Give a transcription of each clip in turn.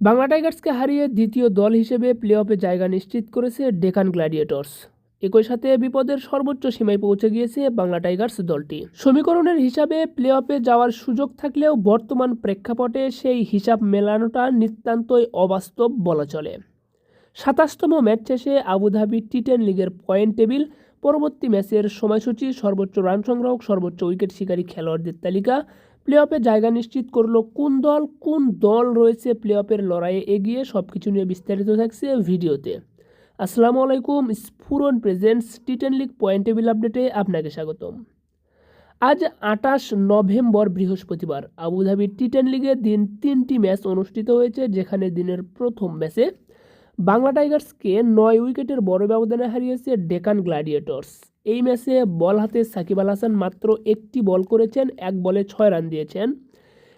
বাংলা টাইগার্সকে হারিয়ে দ্বিতীয় দল হিসেবে প্লে অফে জায়গা নিশ্চিত করেছে ডেকান গ্ল্যাডিয়েটর্স। একই সাথে বিপদের সর্বোচ্চ সীমায় পৌঁছে গিয়েছে বাংলা টাইগার্স দলটি। সমীকরণের হিসাবে প্লে অফে যাওয়ার সুযোগ থাকলেও বর্তমান প্রেক্ষাপটে সেই হিসাব মেলানোটা নিতান্তই অবাস্তব বলা চলে। সাতাশতম ম্যাচ শেষে আবুধাবি টি টেন লিগের পয়েন্ট টেবিল, পরবর্তী ম্যাচের সময়সূচি সর্বোচ্চ রান সংগ্রাহক, সর্বোচ্চ উইকেট শিকারী খেলোয়াড়দের তালিকা প্লে অফে জায়গা নিশ্চিত করল কোন দল কোন দল রয়েছে প্লে অফের লড়াইয়ে এগিয়ে সব কিছু নিয়ে বিস্তারিত থাকছে ভিডিওতে। আসসালামু আলাইকুম, Sphuran presents T ten league point table আপডেটে আপনাকে স্বাগতম। আজ আটাশ নভেম্বর বৃহস্পতিবার, আবুধাবি টি টেন লিগে দিন তিনটি ম্যাচ অনুষ্ঠিত হয়েছে, যেখানে দিনের প্রথম ম্যাচে বাংলা টাইগার্সকে নয় উইকেটের বড় ব্যবধানে হারিয়েছে ডেকান গ্ল্যাডিয়েটর্স এই ম্যাচে বল হাতে সাকিব আল হাসান মাত্র একটি বল করেছেন, এক বলে ছয় রান দিয়েছেন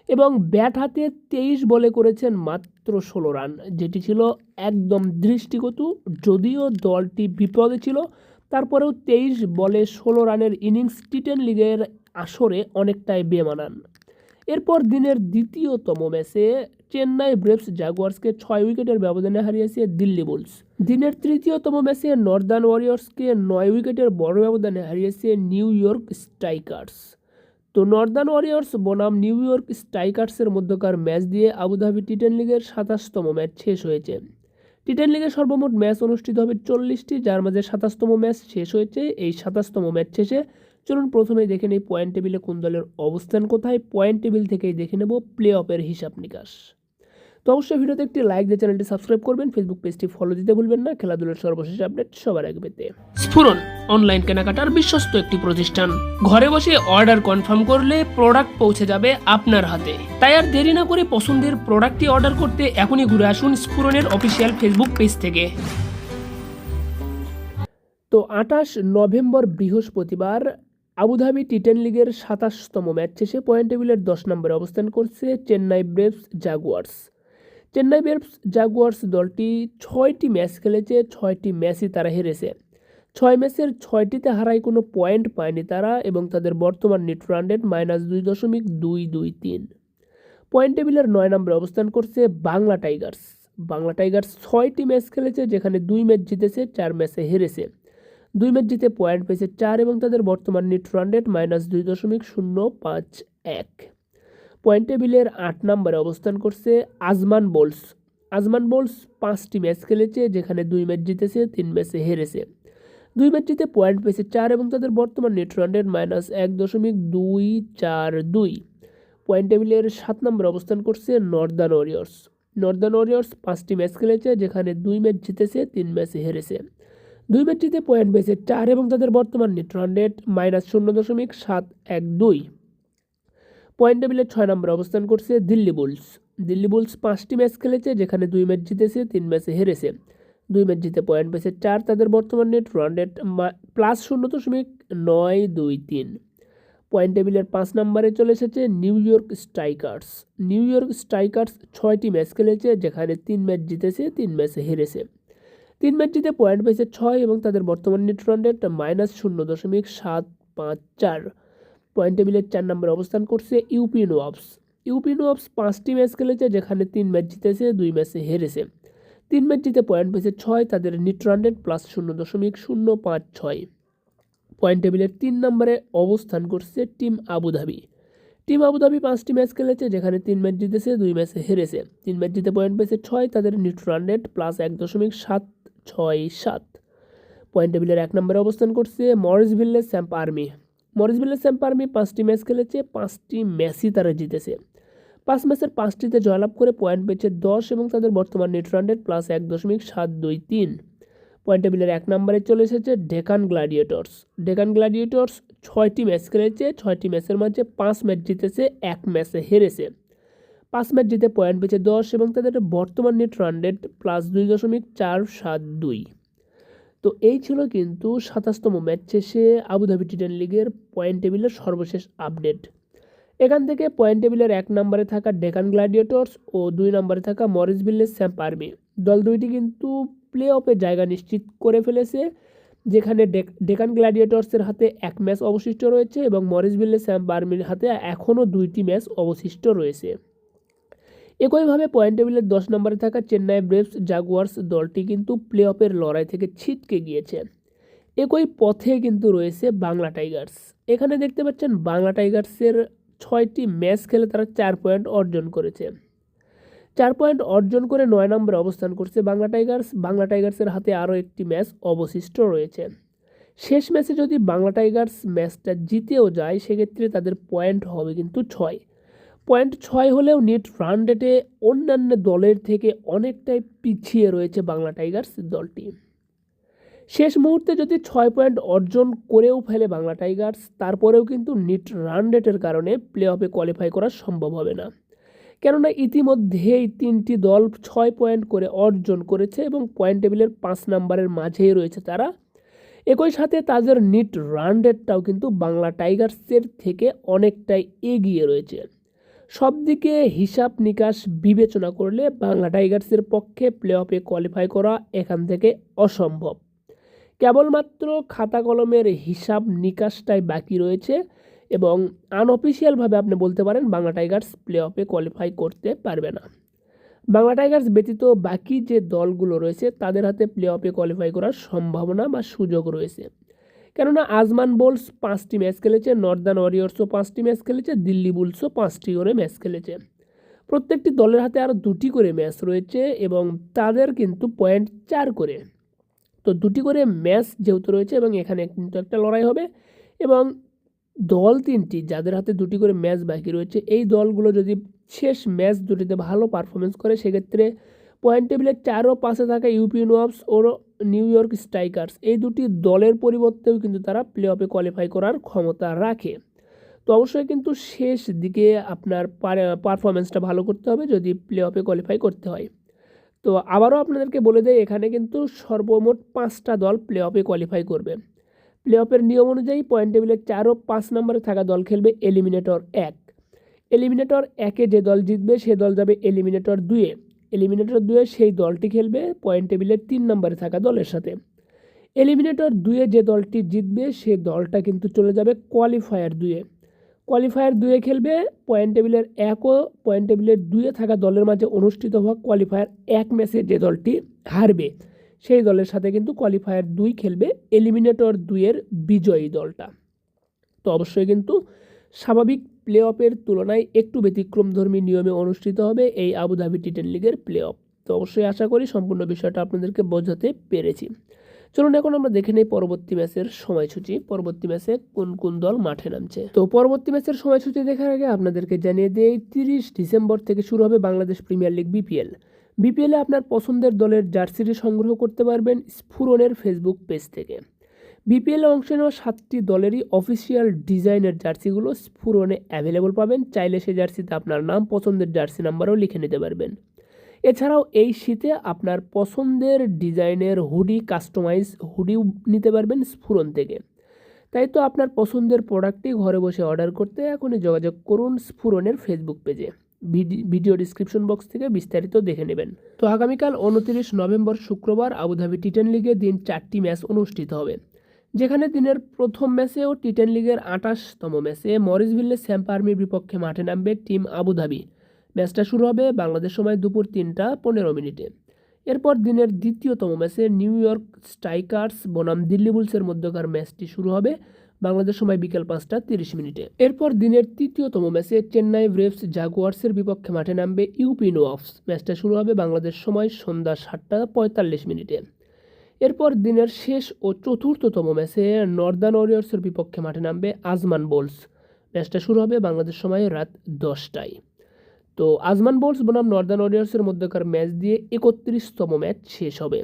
এবং ব্যাট হাতে তেইশ বলে করেছেন মাত্র ষোলো রান। যেটি ছিল একদম দৃষ্টিগত, যদিও দলটি বিপদে ছিল, তারপরেও তেইশ বলে ষোলো রানের ইনিংস টি টেন লিগের আসরে অনেকটাই বেমানান। এরপর দিনের দ্বিতীয়তম ম্যাচে চেন্নাই ব্রেভস জাগুয়ার্সকে ছয় উইকেটের ব্যবধানে হারিয়েছে দিল্লি বুলস। দিনের তৃতীয়তম ম্যাচে নর্দার্ন ওয়ারিয়র্সকে নয় উইকেটের বড় ব্যবধানে হারিয়েছে নিউ ইয়র্ক স্ট্রাইকার্স তো নর্দার্ন ওয়ারিয়র্স বনাম নিউ ইয়র্ক স্ট্রাইকার্সের মধ্যকার ম্যাচ দিয়ে আবুধাবি টি টেন লিগের সাতাশতম ম্যাচ শেষ হয়েছে। টি টেন লিগের সর্বমোট ম্যাচ অনুষ্ঠিত হবে চল্লিশটি, যার মাঝে সাতাশতম ম্যাচ শেষ হয়েছে। এই সাতাশতম ম্যাচ শেষে চলুন প্রথমেই দেখে নিই পয়েন্ট টেবিলে কোন দলের অবস্থান কোথায়। পয়েন্ট টেবিল থেকেই দেখে নেব প্লে অফের হিসাব নিকাশ। তো অবশ্যই ভিডিওতে একটি লাইক দিয়ে চ্যানেলটি সাবস্ক্রাইব করবেন ফেসবুক পেজটি ফলো দিতে ভুলবেন না। খেলাধুলার সর্বশেষ আপডেট সবার আগে পেতে। স্ফুরন অনলাইন কেনাকাটার বিশ্বস্ত একটি প্রতিষ্ঠান। ঘরে বসে অর্ডার কনফার্ম করলে প্রোডাক্ট পৌঁছে যাবে আপনার হাতে। তাই আর দেরি না করে পছন্দের প্রোডাক্টটি অর্ডার করতে এখনই ঘুরে আসুন স্ফুরনের অফিসিয়াল ফেসবুক পেজ থেকে। তো আঠাশ নভেম্বর বৃহস্পতিবার আবুধাবি টি টেন লিগের সাতাশতম ম্যাচ শেষে পয়েন্ট টেবিলের দশ নম্বরে অবস্থান করছে Chennai Braves Jaguars. Chennai Braves Jaguars দলটি ছয়টি ম্যাচ খেলেছে, ছয়টি ম্যাচই তারা হেরেছে। ছয় ম্যাচের ছয়টিতে হারায় কোনো পয়েন্ট পায়নি তারা এবং তাদের বর্তমান নেট মাইনাস দুই দশমিক দুই দুই তিন। পয়েন্ট টেবিলের নয় নম্বরে অবস্থান করছে বাংলা টাইগার্স। বাংলা টাইগার্স ছয়টি ম্যাচ খেলেছে, যেখানে দুই ম্যাচ জিতেছে, চার ম্যাচে হেরেছে। দুই ম্যাচ জিতে পয়েন্ট পেয়েছে চার এবং তাদের বর্তমান নেট রান রেট মাইনাস দুই দশমিক শূন্য পাঁচ এক। পয়েন্ট টেবিলের আট নম্বরে অবস্থান করছে আজমান বোলস। আজমান বোলস পাঁচটি ম্যাচ খেলেছে, যেখানে দুই ম্যাচ জিতেছে, তিন ম্যাচে হেরেছে। দুই ম্যাচ জিতে পয়েন্ট পেয়েছে চার এবং তাদের বর্তমান নেট রান রেট মাইনাস এক দশমিক দুই চার দুই। পয়েন্ট টেবিলের সাত নম্বরে অবস্থান করছে নর্দার্ন ওয়ারিয়র্স নর্দার্ন ওয়ারিয়র্স পাঁচটি ম্যাচ খেলেছে, যেখানে দুই ম্যাচ জিতেছে, তিন ম্যাচে হেরেছে। দুই জিতে পয়েন্ট পেয়েছে চার এবং তাদের বর্তমান নেট রান রেট মাইনাস শূন্য দশমিক সাত এক দুই। পয়েন্ট টেবিলের ছয় নম্বরে অবস্থান করছে দিল্লি বুলস। দিল্লি বুলস পাঁচটি ম্যাচ খেলেছে, যেখানে দুই ম্যাচ জিতেছে, তিন ম্যাচে হেরেছে। দুই ম্যাচ জিতে পয়েন্ট পেয়েছে চার, তাদের বর্তমান নেট রান রেট প্লাস শূন্য দশমিক নয় দুই তিন। পয়েন্ট টেবিলের পাঁচ নম্বরে চলে এসেছে New York Strikers. New York Strikers ছয়টি ম্যাচ খেলেছে, যেখানে তিন ম্যাচ জিতেছে, তিন ম্যাচে হেরেছে। তিন ম্যাচ জিতে পয়েন্ট পেয়েছে ছয় এবং তাদের বর্তমান নেট রান রেট মাইনাস শূন্য দশমিক সাত পাঁচ চার। পয়েন্ট টেবিলের চার নম্বরে অবস্থান করছে ইউপি নোয়াবস ইউপি নোয়াবস পাঁচটি ম্যাচ খেলেছে, যেখানে তিন ম্যাচ জিতেছে, দুই ম্যাচে হেরেছে। তিন ম্যাচ জিতে পয়েন্ট পেয়েছে ছয়, তাদের নিট রান রেট প্লাস শূন্য দশমিক শূন্য পাঁচ ছয়। পয়েন্ট টেবিলের তিন নম্বরে অবস্থান করছে team Abu Dhabi team Abu Dhabi পাঁচটি ম্যাচ খেলেছে, যেখানে তিন ম্যাচ জিতেছে, দুই ম্যাচে হেরেছে। তিন ম্যাচ জিতে পয়েন্ট পেয়েছে ছয়, তাদের নিট রেট প্লাস এক দশমিক সাত ছয় সাত। পয়েন্ট টেবিলের এক নম্বরে অবস্থান করছে মরিসভিল্লের স্যাম্প আর্মি। মরিসভিল্লের স্যাম্প আর্মি পাঁচটি ম্যাচ খেলেছে, পাঁচটি ম্যাচই তারা জিতেছে। পাঁচ ম্যাচের পাঁচটিতে জয়লাভ করে পয়েন্ট পেয়েছে দশ এবং তাদের বর্তমান নেট রান রেট প্লাস এক দশমিক সাত দুই তিন। পয়েন্ট টেবিলের এক নম্বরে চলে এসেছে ডেকান গ্ল্যাডিয়েটর্স ডেকান গ্ল্যাডিয়েটর্স ছয়টি ম্যাচ খেলেছে, ছয়টি ম্যাচের মাঝে পাঁচ ম্যাচ জিতেছে, এক ম্যাচে হেরেছে। পাঁচ ম্যাচ জিতে পয়েন্ট পেয়েছে দশ এবং তাদের বর্তমান নেট রান রেট প্লাস দুই দশমিক চার সাত দুই। তো এই ছিল কিন্তু সাতাশতম ম্যাচ শেষে আবুধাবি টি টেন লিগের পয়েন্ট টেবিলের সর্বশেষ আপডেট এখান থেকে পয়েন্ট টেবিলের এক নম্বরে থাকা ডেকান গ্ল্যাডিয়েটর্স ও দুই নম্বরে থাকা মরিসভিল্লের স্যাম্প আর্মি দল দুইটি কিন্তু প্লে অফে জায়গা নিশ্চিত করে ফেলেছে, যেখানে ডেকান গ্ল্যাডিয়েটর্সের হাতে এক ম্যাচ অবশিষ্ট রয়েছে এবং মরিস মরিসভিল্লের স্যাম্প আর্মির হাতে এখনও দুইটি ম্যাচ অবশিষ্ট রয়েছে। একইভাবে পয়েন্ট টেবিলের দশ নম্বরে থাকা চেন্নাই ব্রেভস জাগুয়ার্স দলটি কিন্তু প্লে অফের লড়াই থেকে ছিটকে গিয়েছে। একই পথে কিন্তু রয়েছে বাংলা টাইগার্স এখানে দেখতে পাচ্ছেন বাংলা টাইগার্সের ছয়টি ম্যাচ খেলে তারা চার পয়েন্ট অর্জন করেছে। চার পয়েন্ট অর্জন করে নয় নম্বরে অবস্থান করছে বাংলা টাইগার্স বাংলা টাইগার্সের হাতে আরও একটি ম্যাচ অবশিষ্ট রয়েছে। শেষ ম্যাচে যদি বাংলা টাইগার্স ম্যাচটা জিতেও যায়, সেক্ষেত্রে তাদের পয়েন্ট হবে কিন্তু ছয়। পয়েন্ট ছয় হলেও নেট রান রেটে অন্যান্য দলের থেকে অনেকটাই পিছিয়ে রয়েছে বাংলা টাইগার্স দলটি। শেষ মুহূর্তে যদি ছয় পয়েন্ট অর্জন করেও ফেলে বাংলা টাইগার্স, তারপরেও কিন্তু নিট রান রেটের কারণে প্লে অফে কোয়ালিফাই করা সম্ভব হবে না। কেননা ইতিমধ্যেই তিনটি দল ছয় পয়েন্ট করে অর্জন করেছে এবং পয়েন্ট টেবিলের পাঁচ নাম্বারের মাঝেই রয়েছে তারা। একই সাথে তাদের নিট রান রেটটাও কিন্তু বাংলা টাইগার্সের থেকে অনেকটাই এগিয়ে রয়েছে। সব দিকে হিসাব নিকাশ বিবেচনা করলে বাংলা টাইগার্সের পক্ষে প্লে অফে কোয়ালিফাই করা এখান থেকে অসম্ভব। কেবলমাত্র খাতা কলমের হিসাব নিকাশটাই বাকি রয়েছে এবং আনঅফিসিয়ালভাবে আপনি বলতে পারেন বাংলা টাইগার্স প্লে অফে কোয়ালিফাই করতে পারবে না। বাংলা টাইগার্স ব্যতীত বাকি যে দলগুলো রয়েছে, তাদের হাতে প্লে অফে কোয়ালিফাই করার সম্ভাবনা বা সুযোগ রয়েছে। কেননা আজমান বোলস পাঁচটি ম্যাচ খেলেছে, নর্দার্ন ওয়ারিয়র্সও পাঁচটি ম্যাচ খেলেছে, দিল্লি বুলসও পাঁচটি করে ম্যাচ খেলেছে। প্রত্যেকটি দলের হাতে আরও দুটি করে ম্যাচ রয়েছে এবং তাদের কিন্তু পয়েন্ট চার করে। তো দুটি করে ম্যাচ যেহেতু রয়েছে এবং এখানে কিন্তু একটা লড়াই হবে এবং দল তিনটি যাদের হাতে দুটি করে ম্যাচ বাকি রয়েছে, এই দলগুলো যদি শেষ ম্যাচ দুটিতে ভালো পারফরমেন্স করে, সেক্ষেত্রে পয়েন্ট টেবিলে চার ও পাশে থাকা ইউপি নোয়াবস ও নিউ ইয়র্ক স্ট্রাইকার্স এই দুটি দলের পরিবর্তেও কিন্তু তারা প্লে অফে কোয়ালিফাই করার ক্ষমতা রাখে। তো অবশ্যই কিন্তু শেষ দিকে আপনার পারফরমেন্সটা ভালো করতে হবে যদি প্লে অফে কোয়ালিফাই করতে হয়। তো আবারও আপনাদেরকে বলে দেয় এখানে কিন্তু সর্বমোট পাঁচটা দল প্লে অফে কোয়ালিফাই করবে। প্লে অফের নিয়ম অনুযায়ী পয়েন্ট টেবিলে চার ও পাঁচ নম্বরে থাকা দল খেলবে এলিমিনেটর এক। এলিমিনেটর একে যে দল জিতবে, সে দল যাবে এলিমিনেটর দুয়ে এলিমিনেটর দুয়ে সেই দলটি খেলবে পয়েন্ট টেবিলের তিন নম্বরে থাকা দলের সাথে। এলিমিনেটর দুয়ে যে দলটি জিতবে, সে দলটা কিন্তু চলে যাবে কোয়ালিফায়ার দুয়ে। কোয়ালিফায়ার দুয়ে খেলবে পয়েন্ট টেবিলের এক ও পয়েন্ট টেবিলের দুয়ে থাকা দলের মাঝে অনুষ্ঠিত হওয়া কোয়ালিফায়ার এক ম্যাচে যে দলটি হারবে, সেই দলের সাথে কিন্তু কোয়ালিফায়ার দুই খেলবে এলিমিনেটর দুইয়ের বিজয়ী দলটা। তো অবশ্যই কিন্তু স্বাভাবিক প্লে অফের তুলনায় একটু ব্যতিক্রমধর্মী নিয়মে অনুষ্ঠিত হবে এই আবুধাবি টি টেন লিগের প্লে অফ তো অবশ্যই আশা করি সম্পূর্ণ বিষয়টা আপনাদেরকে বোঝাতে পেরেছি। চলুন এখন আমরা দেখে নিই পরবর্তী ম্যাচের সময়সূচি। পরবর্তী ম্যাচে কোন কোন দল মাঠে নামছে? তো পরবর্তী ম্যাচের সময়সূচি দেখার আগে আপনাদেরকে জানিয়ে দিই, তিরিশ ডিসেম্বর থেকে শুরু হবে বাংলাদেশ প্রিমিয়ার লিগ বিপিএল। বিপিএলে আপনার পছন্দের দলের জার্সিটি সংগ্রহ করতে পারবেন স্ফুরনের ফেসবুক পেজ থেকে। বিপিএলে অংশ নেওয়া সাতটি দলেরই অফিসিয়াল ডিজাইনের জার্সিগুলো স্ফুরনে অ্যাভেলেবল পাবেন। চাইলে সেই জার্সিতে আপনার নাম, পছন্দের জার্সি নাম্বারও লিখে নিতে পারবেন। এছাড়াও এই শীতে আপনার পছন্দের ডিজাইনের হুডি কাস্টমাইজ হুডিও নিতে পারবেন স্ফুরন থেকে। তাই তো আপনার পছন্দের প্রোডাক্টটি ঘরে বসে অর্ডার করতে এখনই যোগাযোগ করুন স্ফুরনের ফেসবুক পেজে ভিডিও ডিসক্রিপশন বক্স থেকে বিস্তারিত দেখে নেবেন। তো আগামীকাল উনতিরিশ নভেম্বর শুক্রবার আবুধাবি টি টেন লিগে দিন চারটি ম্যাচ অনুষ্ঠিত হবে। যেখানে দিনের প্রথম ম্যাচে ও টি টেন লিগের আঠাশতম ম্যাচে মরিসভিল্লে স্যাম্প আর্মির বিপক্ষে মাঠে নামবে টিম আবুধাবি ম্যাচটা শুরু হবে বাংলাদেশ সময় দুপুর তিনটা পনেরো মিনিটে। এরপর দিনের দ্বিতীয়তম ম্যাচে নিউ ইয়র্ক স্ট্রাইকার্স বনাম দিল্লি বুলসের মধ্যকার ম্যাচটি শুরু হবে বাংলাদেশ সময় বিকেল পাঁচটা তিরিশ মিনিটে। এরপর দিনের তৃতীয়তম ম্যাচে চেন্নাই ব্রেভস জাগুয়ার্সের বিপক্ষে মাঠে নামবে ইউপি নোয়াফস ম্যাচটা শুরু হবে বাংলাদেশ সময় সন্ধ্যা সাতটা পঁয়তাল্লিশ মিনিটে। এরপর দিনের শেষ ও চতুর্থতম ম্যাচে নর্দার্ন ওয়ারিয়ার্সের বিপক্ষে মাঠে নামবে আজমান বোলস। ম্যাচটা শুরু হবে বাংলাদেশ সময় রাত দশটায়। তো আজমান বোলস বনাম নর্দার্ন ওয়ারিয়ার্সের মধ্যকার ম্যাচ দিয়ে একত্রিশতম ম্যাচ শেষ হবে।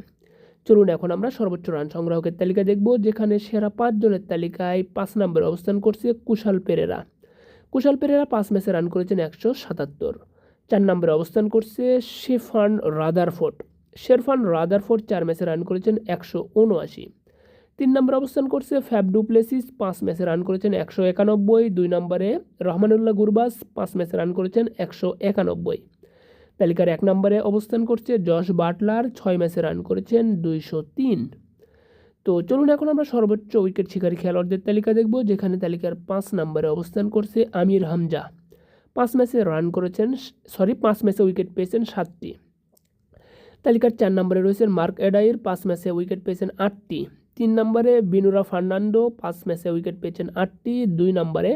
চলুন এখন আমরা সর্বোচ্চ রান সংগ্রাহকের তালিকা দেখব, যেখানে সেরা পাঁচজনের তালিকায় পাঁচ নম্বরে অবস্থান করছে কুশাল পেরেরা। কুশাল পেরেরা পাঁচ ম্যাচে রান করেছেন একশো সাতাত্তর। চার নম্বরে অবস্থান করছে শেফান রাদারফোর্ড। শেরফান রাদারফোর্ড চার ম্যাচে রান করেছেন একশো উনআশি। তিন নম্বরে অবস্থান করছে ফ্যাব ডুপ্লেসিস, পাঁচ ম্যাচে রান করেছেন একশো একানব্বই। দুই নম্বরে রহমানুল্লাহ গুরবাস, পাঁচ ম্যাচে রান করেছেন একশো একানব্বই। তালিকার এক নম্বরে অবস্থান করছে জশ বাটলার, ছয় ম্যাচে রান করেছেন দুইশো তিন। তো চলুন এখন আমরা সর্বোচ্চ উইকেট শিকারী খেলোয়াড়দের তালিকা দেখব, যেখানে তালিকার পাঁচ নম্বরে অবস্থান করছে আমির হামজা। পাঁচ ম্যাচে রান করেছেন, সরি, পাঁচ ম্যাচে উইকেট পেয়েছেন সাতটি। তালিকার চার নম্বরে রয়েছেন মার্ক এডাইর, পাঁচ ম্যাচে উইকেট পেয়েছেন আটটি। তিন নম্বরে বিনুরা ফার্নান্ডো, পাঁচ ম্যাচে উইকেট পেয়েছেন আটটি। দুই নম্বরে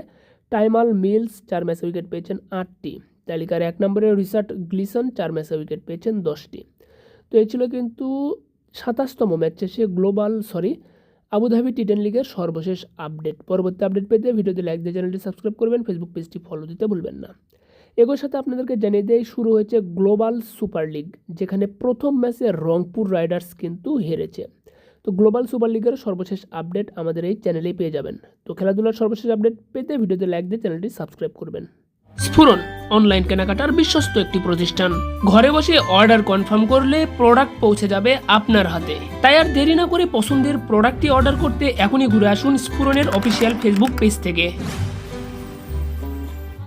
টাইমাল মিলস, চার ম্যাচে উইকেট পেয়েছেন আটটি। তালিকার এক নম্বরে রিচার্ড গ্লিসন, চার ম্যাচে উইকেট পেয়েছেন দশটি। তো এই ছিল কিন্তু সাতাশতম ম্যাচ শেষে global, sorry, Abu Dhabi T ten লিগের সর্বশেষ আপডেট। পরবর্তী আপডেট পেতে ভিডিওতে লাইক দিয়ে চ্যানেলটি সাবস্ক্রাইব করবেন, ফেসবুক পেজটি ফলো দিতে ভুলবেন না। এগুলোর সাথে আপনাদেরকে জানিয়ে দেয় শুরু হয়েছে গ্লোবাল সুপার লিগ যেখানে প্রথম ম্যাচে রংপুর রাইডার্স কিন্তু হেরেছে। তো গ্লোবাল সুপার লিগের সর্বশেষ আপডেট আমাদের এই চ্যানেলেই পেয়ে যাবেন। তো খেলাধুলার সর্বশেষ আপডেট পেতে ভিডিওতে লাইক দিয়ে চ্যানেলটি সাবস্ক্রাইব করবেন। স্ফুরন অনলাইন কেনাকাটার বিশ্বস্ত একটি প্রতিষ্ঠান। ঘরে বসে অর্ডার কনফার্ম করলে প্রোডাক্ট পৌঁছে যাবে আপনার হাতে। তাই আর দেরি না করে পছন্দের প্রোডাক্টটি অর্ডার করতে এখনই ঘুরে আসুন স্ফুরনের অফিসিয়াল ফেসবুক পেজ থেকে।